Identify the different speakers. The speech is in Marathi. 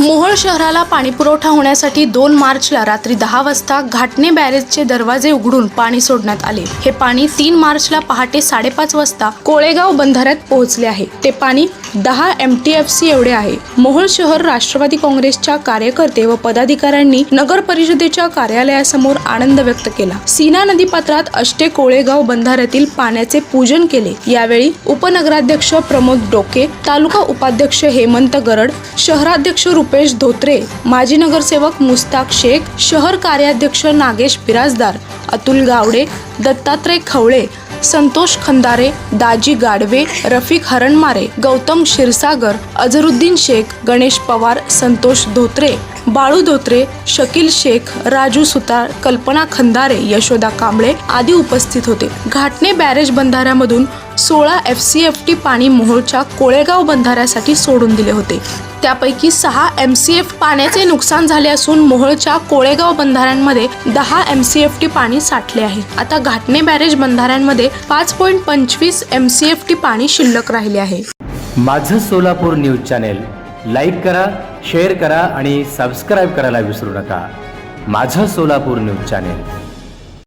Speaker 1: मोहोळ शहराला पाणीपुरवठा होण्यासाठी दोन मार्चला रात्री दहा वाजता घाटणे बॅरेजचे दरवाजे उघडून पाणी सोडण्यात आले. हे पाणी तीन मार्चला पहाटे साडेपाच वाजता कोळेगाव बंधाऱ्यात पोहोचले आहे. ते पाणी दहा एम टी एफ सी एवढे आहे. मोहोळ शहर राष्ट्रवादी काँग्रेसच्या कार्यकर्ते व पदाधिकाऱ्यांनी नगर परिषदेच्या कार्यालयासमोर आनंद व्यक्त केला. सीना नदीपात्रात अष्टे कोळेगाव बंधाऱ्यातील पाण्याचे पूजन केले. यावेळी उपनगराध्यक्ष प्रमोद डोके तालुका उपाध्यक्ष हेमंत गरड शहराध्यक्ष रुपेश धोत्रे माजी नगरसेवक मुस्ताक शेख शहर कार्याध्यक्ष नागेश बिराजदार अतुल गावडे दत्तात्रय खवळे संतोष खंदारे दाजी गाडवे रफिक हरणमारे गौतम क्षीरसागर अझरुद्दीन शेख गणेश पवार संतोष धोत्रे बाळू धोत्रे शकील शेख राजू सुतार कल्पना खंदारे यशोदा कांबळे आदी उपस्थित होते. घाटणे बॅरेज बंधाऱ्यामधून सोळा एफ सी एफ टी पाणी मोहोळच्या कोळेगाव बंधाऱ्यासाठी सोडून दिले होते. त्यापैकी सहा एम सी एफ पाण्याचे नुकसान झाले असून मोहोळच्या कोळेगाव बंधाऱ्यांमध्ये दहा एम सी एफ टी पाणी साठले आहे. आता घाटणे बॅरेज बंधाऱ्यांमध्ये पाच पॉईंट पंचवीस एम सी एफ टी पाणी शिल्लक राहिले आहे.
Speaker 2: माझं सोलापूर न्यूज चॅनेल लाईक करा शेअर करा आणि सबस्क्राईब करायला विसरू नका. माझं सोलापूर न्यूज चॅनेल.